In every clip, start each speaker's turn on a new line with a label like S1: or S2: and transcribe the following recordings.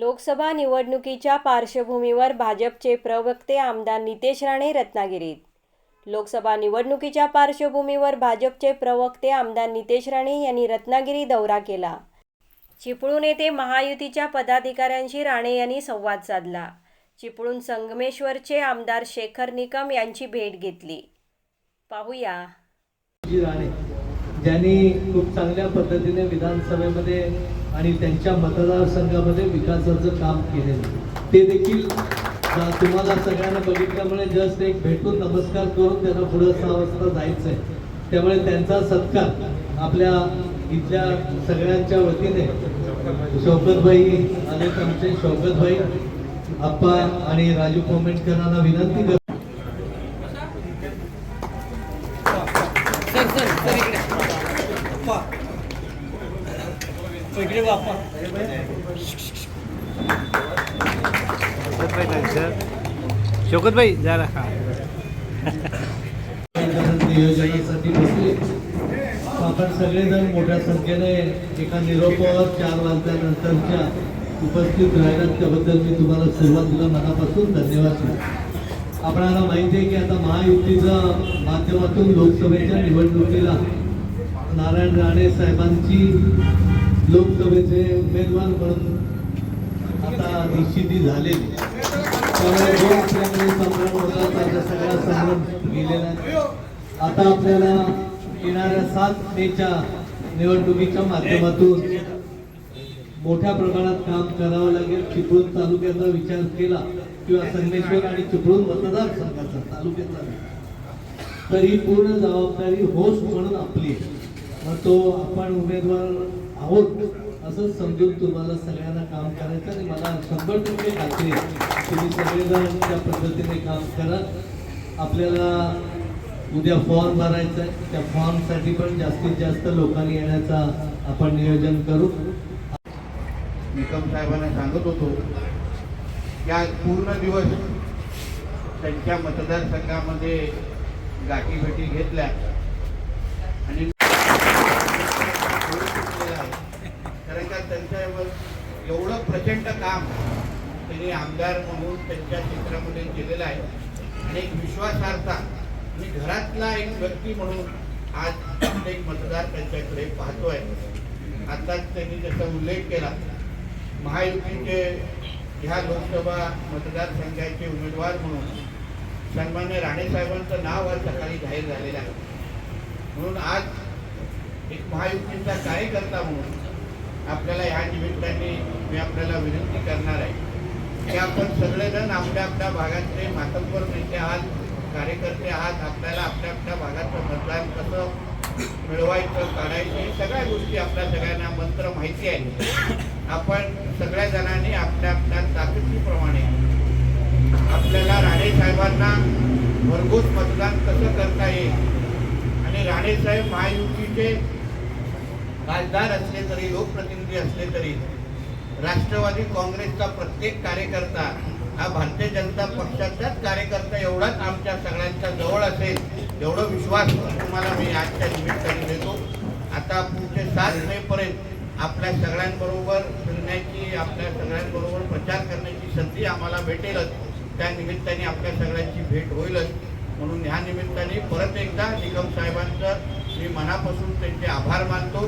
S1: लोकसभा निवडणुकीच्या पार्श्वभूमीवर भाजपचे प्रवक्ते आमदार नितेश राणे रत्नागिरीत. लोकसभा निवडणुकीच्या पार्श्वभूमीवर भाजपचे प्रवक्ते आमदार नितेश राणे यांनी रत्नागिरी दौरा केला. चिपळूण येथे महायुतीच्या पदाधिकाऱ्यांशी राणे यांनी संवाद साधला. चिपळूण संगमेश्वरचे आमदार शेखर निकम यांची भेट घेतली. पाहूया.
S2: राणे ज्यांनी खूप चांगल्या पद्धतीने विधानसभेमध्ये आणि त्यांच्या मतदारसंघामध्ये विकासाचं काम केलेलं ते देखील तुम्हाला सगळ्यांना बघितल्यामुळे जस्ट एक भेटून नमस्कार करून त्यांना पुढं सहा वाजता जायचं आहे त्यामुळे त्यांचा सत्कार आपल्या इथल्या सगळ्यांच्या वतीने शौकतभाई आणि आमचे शौकतभाई आप्पा आणि राजू कोमेंटकरांना विनंती करतो.
S3: Fuck. इकडे
S4: शोकत भाई जरा. हा
S2: नियोजनासाठी बसले आपण सगळेजण मोठ्या संख्येने एका निरोपावर चार वाजल्यानंतरच्या उपस्थित राहिलात त्याबद्दल मी तुम्हाला सुरुवातीला मनापासून धन्यवाद देतो. आपणाला माहिती आहे की आता महायुतीच्या माध्यमातून लोकसभेच्या निवडणुकीला नारायण राणे साहेबांची लोकसभेचे उमेदवार म्हणून आता निश्चिती झालेली त्यामुळे संभ्रम होता त्याचा सगळा संभ्रम गेलेला आता आपल्याला येणाऱ्या सात मेच्या निवडणुकीच्या माध्यमातून मोठ्या प्रमाणात काम करावं लागेल. चिपळूण तालुक्याचा विचार केला किंवा संगमेश्वर आणि चिपळूण मतदारसंघाचा तालुक्याचा तर ही पूर्ण जबाबदारी होस्ट म्हणून आपली आहे. मग तो आपण उमेदवार आहोत असं समजून तुम्हाला सगळ्यांना काम करायचं आणि मला शंभर टक्के खात्री तुम्ही सगळेजण त्या पद्धतीने काम करा. आपल्याला उद्या फॉर्म भरायचा आहे त्या फॉर्मसाठी पण जास्तीत जास्त लोकांनी येण्याचा आपण नियोजन करू.
S5: निकम साहेबांना सांगत होतो की आज पूर्ण दिवस त्यांच्या मतदारसंघामध्ये गाठीभेटी घेतल्या आणि कारण का त्यांच्यावर एवढं प्रचंड काम त्यांनी आमदार म्हणून त्यांच्या क्षेत्रामध्ये केलेलं आहे. आणि एक विश्वासार्हता आणि घरातला एक व्यक्ती म्हणून आज प्रत्येक मतदार त्यांच्याकडे पाहतोय. आताच त्यांनी त्याचा उल्लेख केला महायुतीचे ह्या लोकसभा मतदारसंघाचे उमेदवार म्हणून सन्मान्य राणेसाहेबांचं नाव आज सकाळी जाहीर झालेलं आहे. म्हणून आज एक महायुतीचा कार्यकर्ता म्हणून आपल्याला ह्या निमित्ताने मी आपल्याला विनंती करणार आहे की आपण सगळेजण आपल्या आपल्या भागातले मातंबर नेते आहात कार्यकर्ते आहात आपल्याला आपल्या आपल्या भागाचं मतदान कसं मिळवायचं काढायचं हे सगळ्या गोष्टी आपल्या सगळ्यांना मंत्र माहिती आहे आपण सगळ्या जणांनी आपल्या आपल्या ताकदीप्रमाणे आपल्याला राणे साहेबांना भरघोस मतदान कसं करता येईल? आणि राणे साहेब महायुतीचे खासदार असले तरी लोकप्रतिनिधी असले तरी राष्ट्रवादी काँग्रेसचा प्रत्येक कार्यकर्ता हा भारतीय जनता पक्षाचाच कार्यकर्ता एवढाच आमच्या सगळ्यांच्या जवळ असेल एवढा विश्वास तुम्हाला मी आजच्या निमित्ताने देतो. आता पुढचे सात मे पर्यंत आपल्या सगळ्यांबरोबर फिरण्याची आपल्या सगळ्यांबरोबर प्रचार करण्याची संधी आम्हाला भेटेलच. त्या निमित्ताने आपल्या सगळ्यांची भेट होईलच. म्हणून ह्या निमित्ताने परत एकदा निकम साहेबांचं मी मनापासून त्यांचे आभार मानतो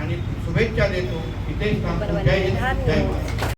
S5: आणि शुभेच्छा देतो. इथेच थांबतो. जय हिंद. जय